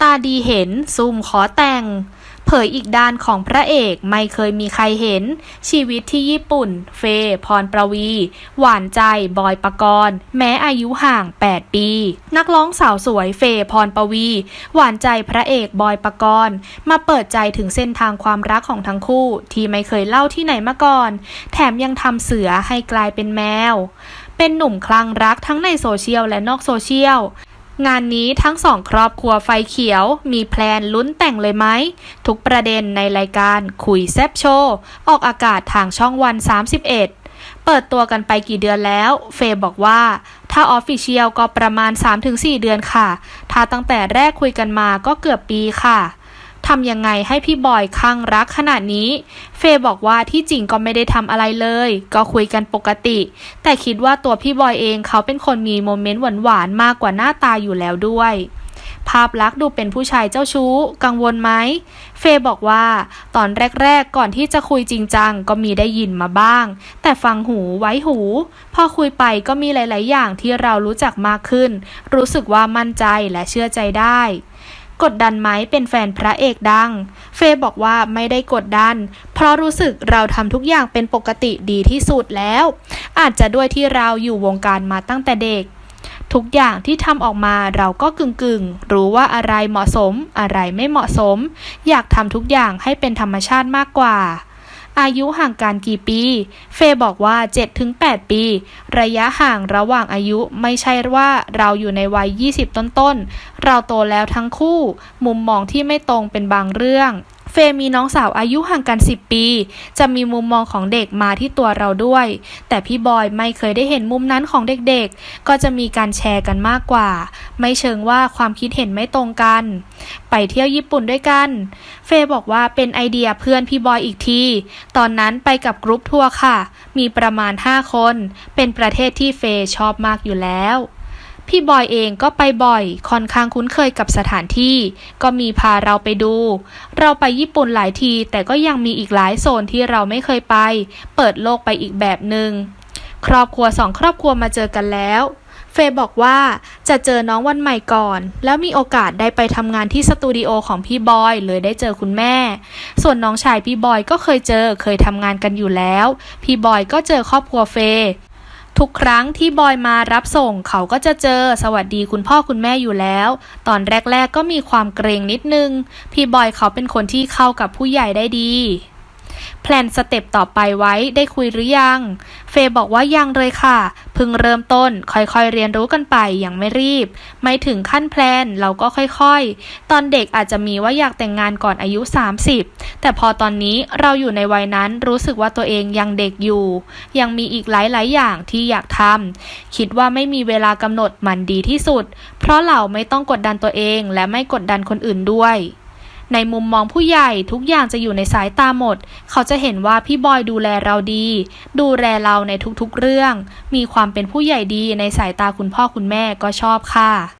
ตาดีเห็นซุ่มขอแต่ง เผยอีกด้านของพระเอกไม่เคยมีใครเห็น ชีวิตที่ญี่ปุ่น เฟย์พรประวี หวานใจ บอยปกรณ์ แม้อายุห่าง 8 ปี นักร้องสาวสวยเฟย์พรประวี หวานใจพระเอกบอยปกรณ์ มาเปิดใจถึงเส้นทางความรักของทั้งคู่ ที่ไม่เคยเล่าที่ไหนมาก่อน แถมยังทำเสือให้กลายเป็นแมว เป็นหนุ่มคลั่งรักทั้งในโซเชียลและนอกโซเชียล งานนี้ทั้งสองครอบครัวไฟเขียว มีแพลนลุ้นแต่งเลยไหม ทุกประเด็นในรายการคุยแซบโชว์ ออกอากาศทางช่องวัน 31 เปิดตัวกันไปกี่เดือนแล้ว เฟย์บอกว่า ถ้าออฟฟิเชียลก็ประมาณ 3-4 เดือนค่ะ ถ้าตั้งแต่แรกคุยกันมาก็เกือบปีค่ะ ทำยังไงให้พี่บอยคลั่งรักขนาดนี้ เฟย์บอกว่าที่จริงก็ไม่ได้ทำอะไรเลย ก็คุยกันปกติ แต่คิดว่าตัวพี่บอยเองเขาเป็นคนมีโมเมนต์หวานๆมากกว่าหน้าตาอยู่แล้วด้วยภาพลักษณ์ดูเป็นผู้ชายเจ้าชู้ กังวลไหม เฟย์บอกว่า ตอนแรกๆ ก่อนที่จะคุยจริงจังก็มีได้ยินมาบ้าง แต่ฟังหูไว้หู พอคุยไปก็มีหลาย ๆ อย่างที่เรารู้จักมากขึ้น รู้สึกว่ามั่นใจและเชื่อใจได้ กดดันไหมเป็นแฟนพระเอกดัง เฟย์บอกว่าไม่ได้กดดัน เพราะรู้สึกเราทำทุกอย่างเป็นปกติดีที่สุดแล้ว อาจจะด้วยที่เราอยู่วงการมาตั้งแต่เด็ก ทุกอย่างที่ทำออกมาเราก็กึ่งกึ่งรู้ว่าอะไรเหมาะสม อะไรไม่เหมาะสม อยากทำทุกอย่างให้เป็นธรรมชาติมากกว่า อายุห่างกันกี่ปี เฟย์บอกว่า 7-8 ปี ระยะห่างระหว่างอายุไม่ใช่ว่าเราอยู่ในวัย 20 ต้นๆ เราโตแล้วทั้งคู่ มุมมองที่ไม่ตรงเป็นบางเรื่อง เฟย์มีน้องสาวอายุห่างกัน 10 ปี จะมีมุมมองของเด็กมาที่ตัวเราด้วย แต่พี่บอยไม่เคยได้เห็นมุมนั้นของเด็กๆ ก็จะมีการแชร์กันมากกว่า ไม่เชิงว่าความคิดเห็นไม่ตรงกัน ไปเที่ยวญี่ปุ่นด้วยกัน เฟย์บอกว่าเป็นไอเดียเพื่อนพี่บอยอีกที ตอนนั้นไปกับกรุ๊ปทัวร์ค่ะ มีประมาณ 5 คน เป็นประเทศที่เฟย์ชอบมากอยู่แล้ว พี่บอยเองก็ไปบ่อย ค่อนข้างคุ้นเคยกับสถานที่ ก็มีพาเราไปดู เราไปญี่ปุ่นหลายที แต่ก็ยังมีอีกหลายโซนที่เราไม่เคยไป เปิดโลกไปอีกแบบหนึง่งครอบครัวสองครอบครัวมาเจอกันแล้ว เฟย์บอกว่าจะเจอน้องวันใหม่ก่อน แล้วมีโอกาสได้ไปทำงานที่สตูดิโอของพี่บอย เลยได้เจอคุณแม่ ส่วนน้องชายพี่บอยก็เคยเจอเคยทำงานกันอยู่แล้ว พี่บอยก็เจอครอบครัวเฟย์ ทุกครั้งที่บอยมารับส่งเขาก็จะเจอสวัสดีคุณพ่อคุณแม่อยู่แล้ว ตอนแรก ๆ ก็มีความเกรงนิดนึง พี่บอยเขาเป็นคนที่เข้ากับผู้ใหญ่ได้ดีแพลนสเต็ปต่อไปไว้ได้คุยหรือยัง เฟย์บอกว่ายังเลยค่ะ พิ่งเริ่มต้นค่อยๆเรียนรู้กันไปอย่างไม่รีบ ไม่ถึงขั้นแพลนเราก็ค่อยๆ ตอนเด็กอาจจะมีว่าอยากแต่งงานก่อนอายุ 30 แต่พอตอนนี้เราอยู่ในวัยนั้นรู้สึกว่าตัวเองยังเด็กอยู่ ยังมีอีกหลายๆอย่างที่อยากทำคิดว่าไม่มีเวลากำหนดมันดีที่สุด เพราะเราไม่ต้องกดดันตัวเองและไม่กดดันคนอื่นด้วย ในมุมมองผู้ใหญ่ทุกอย่างจะอยู่ในสายตาหมด เขาจะเห็นว่าพี่บอยดูแลเราดี ดูแลเราในทุกๆเรื่อง มีความเป็นผู้ใหญ่ดีในสายตาคุณพ่อคุณแม่ก็ชอบค่ะ